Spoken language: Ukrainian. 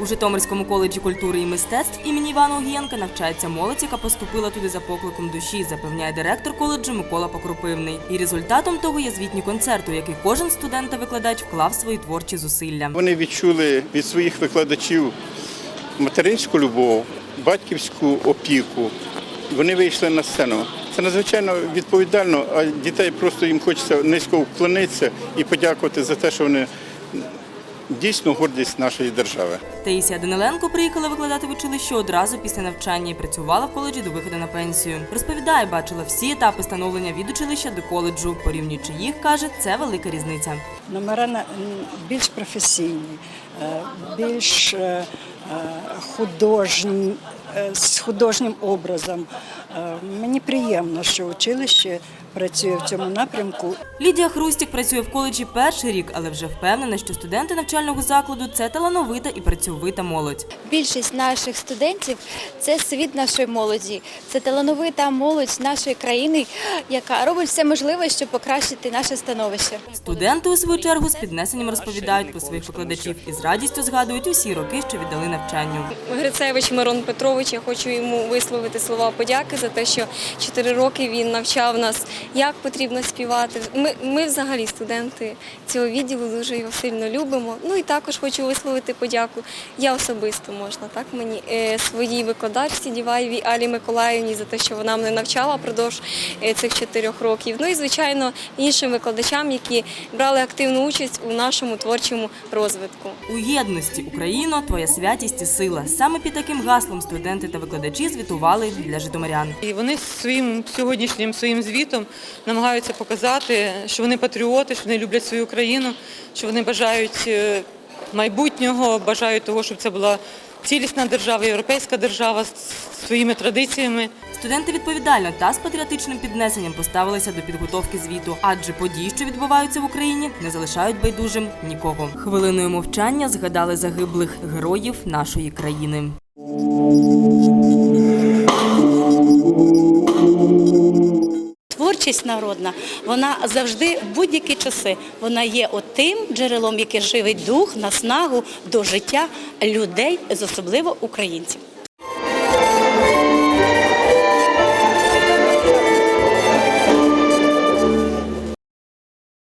У Житомирському коледжі культури і мистецтв імені Івана Огієнка навчається молодь, яка поступила туди за покликом душі, запевняє директор коледжу Микола Покропивний. І результатом того є звітні концерти, у яких кожен студент та викладач вклав свої творчі зусилля. Вони відчули від своїх викладачів материнську любов, батьківську опіку. Вони вийшли на сцену. Це надзвичайно відповідально, а дітей просто їм хочеться низько вклонитися і подякувати за те, що вони дійсно гордість нашої держави. Таїсія Даниленко приїхала викладати в училище одразу після навчання і працювала в коледжі до виходу на пенсію. Розповідає, бачила всі етапи становлення від училища до коледжу. Порівнюючи їх, каже, це велика різниця. Номера більш професійні, е, більш е, е, художні, з художнім образом. Мені приємно, що училище працює в цьому напрямку. Лідія Хрустік працює в коледжі перший рік, але вже впевнена, що студенти навчального закладу це талановита і працьовита молодь. Більшість наших студентів це світ нашої молоді, це талановита молодь нашої країни, яка робить все можливе, щоб покращити наше становище. Студенти у свою чергу з піднесенням розповідають про своїх викладачів і з радістю згадують усі роки, що віддали навчанню. Грицевич Мирон Петрович, я хочу йому висловити слова подяки за те, що 4 роки він навчав нас, як потрібно співати. Ми, ми взагалі студенти цього відділу дуже його сильно любимо. Ну і також хочу висловити подяку. Я особисто можна так мені е, своїй викладачці Діваєвій Алі Миколаївні за те, що вона мене навчала впродовж е, цих 4 років. Ну і звичайно іншим викладачам, які брали активну участь у нашому творчому розвитку. У єдності Україно, твоя святість і сила. Саме під таким гаслом студенти та викладачі звітували для житомирян. І вони своїм сьогоднішнім своїм звітом намагаються показати, що вони патріоти, що вони люблять свою країну, що вони бажають е, майбутнього, бажають того, щоб це була цілісна держава, європейська держава з своїми традиціями. Студенти відповідально та з патріотичним піднесенням поставилися до підготовки звіту, адже події, що відбуваються в Україні, не залишають байдужим нікого. Хвилиною мовчання згадали загиблих героїв нашої країни. Творчість народна, вона завжди в будь-які часи. Вона є отим джерелом, яке живить дух, наснагу до життя людей, особливо українців.